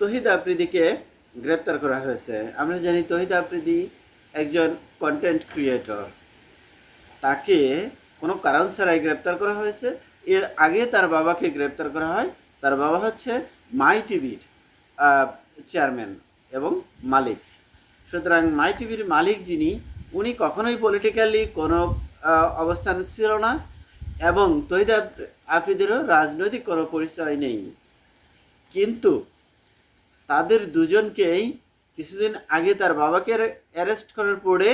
তহিদ আফ্রিদিকে গ্রেপ্তার করা হয়েছে। আমরা জানি তহিদ আফ্রিদি একজন কন্টেন্ট ক্রিয়েটর তাকে কোনো কারণ ছাড়াই গ্রেপ্তার করা হয়েছে। এর আগে তার বাবাকে গ্রেপ্তার করা হয়। তার বাবা হচ্ছে মাই টিভির চেয়ারম্যান এবং মালিক। সুতরাং মাই টিভির মালিক যিনি, উনি কখনোই পলিটিক্যালি কোনো অবস্থান ছিল না এবং তহিদ আফ- আফ্রিদিরও রাজনৈতিক কোনো পরিচয় নেই। কিন্তু তাদের দুজনকেই কিছুদিন আগে তার বাবাকে অ্যারেস্ট করার পরে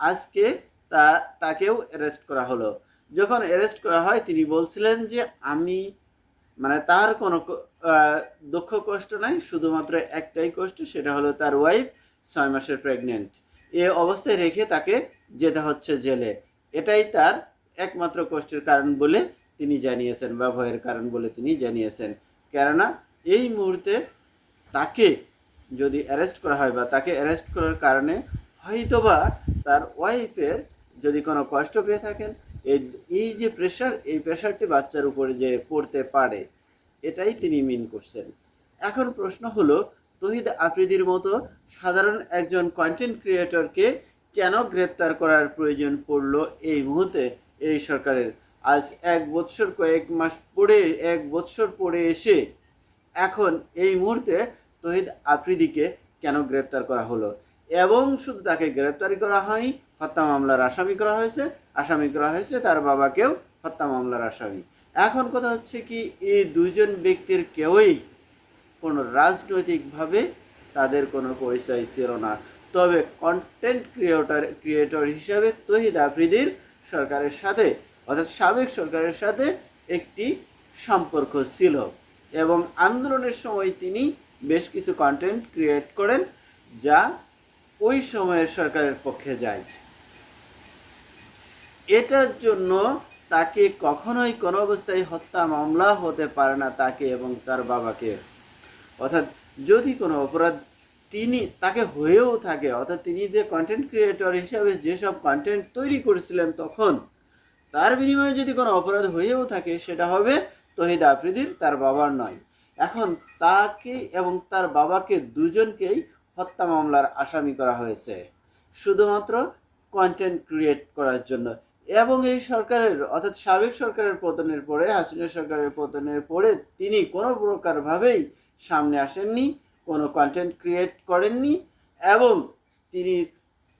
আজকে তা, তাকেও অ্যারেস্ট করা হলো। যখন অ্যারেস্ট করা হয়, তিনি বলছিলেন যে, আমি মানে তার কোনো দুঃখ কষ্ট নাই, শুধুমাত্র একটাই কষ্ট, সেটা হলো তার ওয়াইফ ছয় মাসের প্রেগনেন্ট এ অবস্থায় রেখে তাকে যেতে হচ্ছে জেলে। এটাই তার একমাত্র কষ্টের কারণ বলে তিনি জানিয়েছেন বা ভয়ের কারণ বলে তিনি জানিয়েছেন। কেননা, এই মুহূর্তে তাকে যদি অ্যারেস্ট করা হয় বা তাকে অ্যারেস্ট করার কারণে হয়তোবা তার ওয়াইফের যদি কোনো কষ্ট পেয়ে থাকেন, এই যে প্রেশার এই প্রেশারটি বাচ্চার উপরে যে পড়তে পারে, এটাই তিনি মিন করছেন। এখন প্রশ্ন হলো, তহিদ আফ্রিদির মতো সাধারণ একজন কন্টেন্ট ক্রিয়েটরকে কেন গ্রেপ্তার করার প্রয়োজন পড়ল এই মুহূর্তে এই সরকারের? আজ এক বৎসর কয়েক মাস পরে এক বৎসর পরে এসে এখন এই মুহূর্তে তহিদ আফ্রিদিকে কেন গ্রেপ্তার করা হলো? এবং শুধু তাকে গ্রেপ্তারি করা হয়নি, হত্যা মামলার আসামি করা হয়েছে, আসামি করা হয়েছে তার বাবাকেও হত্যা মামলার আসামি। এখন কথা হচ্ছে কি, এই দুইজন ব্যক্তির কেউই কোনো রাজনৈতিকভাবে তাদের কোনো পরিচয় ছিল না। তবে কন্টেন্ট ক্রিয়েটর ক্রিয়েটর হিসাবে তহিদ আফ্রিদির সরকারের সাথে, অর্থাৎ সাবেক সরকারের সাথে একটি সম্পর্ক ছিল। এবং আন্দোলনের সময় তিনি বেশ কিছু কন্টেন্ট ক্রিয়েট করেন যা ওই সময়ের সরকারের পক্ষে যায়। এটার জন্য তাকে কখনোই কোনো অবস্থায় হত্যা মামলা হতে পারে না তাকে এবং তার বাবাকে। অর্থাৎ যদি কোনো অপরাধ তিনি, তাকে হয়েও থাকে, অর্থাৎ তিনি যে কন্টেন্ট ক্রিয়েটর হিসাবে যেসব কন্টেন্ট তৈরি করেছিলেন তখন, তার বিনিময়ে যদি কোনো অপরাধ হয়েও থাকে, সেটা হবে তহিদ আফ্রিদির, তার বাবার নয়। এখন তাকে এবং তার বাবাকে দুজনকেই হত্যা মামলার আসামি করা হয়েছে। শুধুমাত্র কন্টেন্ট ক্রিয়েট করার জন্য। এবং এই সরকারের, অর্থাৎ সাবেক সরকারের পতনের পরে, হাসিনা সরকারের পতনের পরে তিনি কোনো প্রকারভাবেই সামনে আসেননি, কোনো কন্টেন্ট ক্রিয়েট করেননি এবং তিনি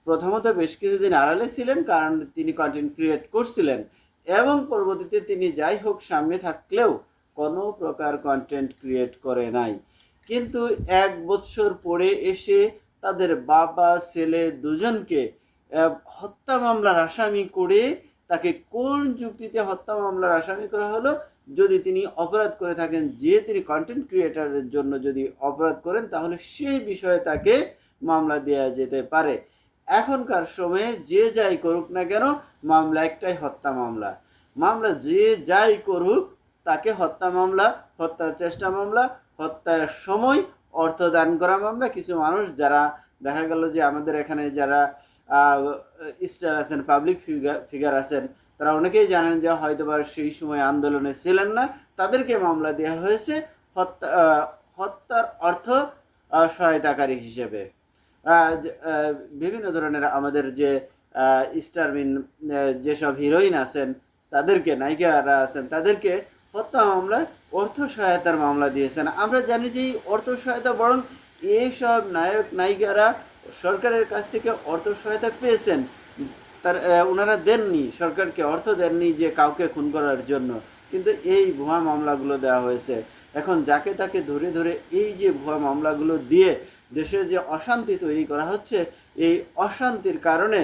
প্রথমত বেশ কিছুদিন আড়ালে ছিলেন, কারণ তিনি কন্টেন্ট ক্রিয়েট করছিলেন। এবং পরবর্তীতে তিনি যাই হোক সামনে থাকলেও কোনো প্রকার কন্টেন্ট ক্রিয়েট করে নাই। কিন্তু এক বৎসর পরে এসে তাদের বাবা, ছেলে দুজনকে হত্যা মামলার আসামি করে তাকে কোন যুক্তিতে হত্যা মামলার আসামি করা হলো? যদি তিনি অপরাধ করে থাকেন, যে তিনি কন্টেন্ট ক্রিয়েটারের জন্য যদি অপরাধ করেন, তাহলে সেই বিষয়ে তাকে মামলা দেওয়া যেতে পারে। এখনকার সময়ে যে যাই করুক না কেন, মামলা একটাই হত্যা মামলা। মামলা যে যাই করুক তাকে হত্যা মামলা, হত্যার চেষ্টা মামলা, হত্যার সময় অর্থ দান করা মামলা। কিছু মানুষ যারা, দেখা গেল যে আমাদের এখানে যারা স্টার আছেন পাবলিক ফিগার ফিগার আছেন, তারা অনেকেই জানেন যে হয়তো বা সেই সময় আন্দোলনে ছিলেন না। তাদেরকে মামলা দেওয়া হয়েছে হত্যা হত্যার অর্থ সহায়তাকারী হিসেবে। বিভিন্ন ধরনের আমাদের যে স্টারমিন যেসব হিরোইন আছেন, তাদেরকে, নায়িকারা আছেন, তাদেরকে হত্যা মামলায় অর্থ সহায়তার মামলা দিয়েছেন। আমরা জানি যে অর্থ সহায়তা বরং এইসব নায়ক, নায়িকারা সরকারের কাছ থেকে অর্থ সহায়তা পেয়েছেন। তার ওনারা দেননি, সরকারকে অর্থ দেননি যে কাউকে খুন করার জন্য। কিন্তু এই ভুয়া মামলাগুলো দেওয়া হয়েছে। এখন যাকে তাকে ধরে ধরে এই যে ভুয়া মামলাগুলো দিয়ে দেশে যে অশান্তি তৈরি করা হচ্ছে, এই অশান্তির কারণে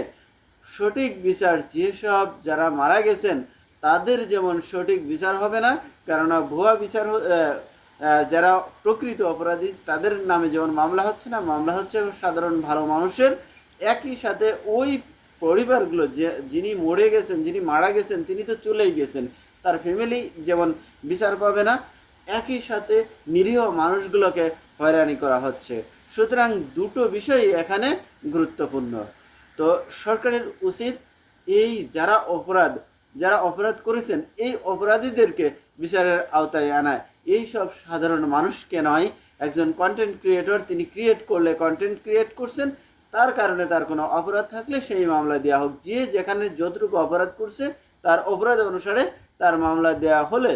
সঠিক বিচার যেসব যারা মারা গেছেন তাদের যেমন সঠিক বিচার হবে না, কেননা ভুয়া বিচার যারা প্রকৃত অপরাধী, তাদের নামে যেমন মামলা হচ্ছে না, মামলা হচ্ছে সাধারণ ভালো মানুষের। একই সাথে ওই পরিবারগুলো যে, যিনি মরে গেছেন, যিনি মারা গেছেন, তিনি তো চলেই গেছেন, তার ফ্যামিলি যেমন বিচার পাবে না, একই সাথে নিরীহ মানুষগুলোকে হয়রানি করা হচ্ছে। সুতরাং দুটো বিষয়ই এখানে গুরুত্বপূর্ণ। তো সরকারের উচিত এই যারা অপরাধ যারা অপরাধ করেছেন, এই অপরাধীদেরকে বিচারের আওতায় আনায়। এই সব সাধারণ মানুষকে নয়, একজন কন্টেন্ট ক্রিয়েটর তিনি ক্রিয়েট করলে কন্টেন্ট ক্রিয়েট করছেন, তার কারণে তার কোনো অপরাধ থাকলে সেই মামলা দেওয়া হোক। যে যেখানে যতটুকু অপরাধ করছে, তার অপরাধ অনুসারে তার মামলা দেওয়া হলে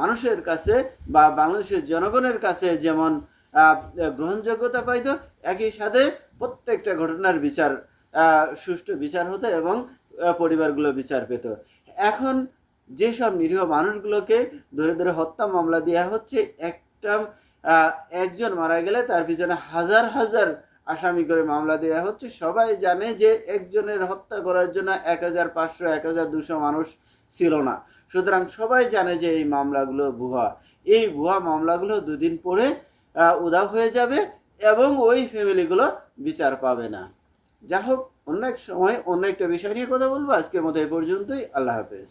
মানুষের কাছে বা বাংলাদেশের জনগণের কাছে যেমন গ্রহণযোগ্যতা পাইত, একই সাথে প্রত্যেকটা ঘটনার বিচার সুষ্ঠু বিচার হতো এবং পরিবারগুলো বিচার পেত। এখন যেসব নিরীহ মানুষগুলোকে ধরে ধরে হত্যা মামলা দেওয়া হচ্ছে, একটা একজন মারা গেলে তার পিছনে হাজার হাজার আসামি করে মামলা দেওয়া হচ্ছে। সবাই জানে যে একজনের হত্যা করার জন্য এক হাজার পাঁচশো, এক হাজার দুশো মানুষ ছিল না। সুতরাং সবাই জানে যে এই মামলাগুলো ভুয়া। এই ভুয়া মামলাগুলো দুদিন পরে উধাও হয়ে যাবে এবং ওই ফ্যামিলিগুলো বিচার পাবে না। যা হোক অন্য এক সময় অন্য একটা বিষয় নিয়ে কথা বলব। আজকের মতো এই পর্যন্তই। আল্লাহ হাফেজ।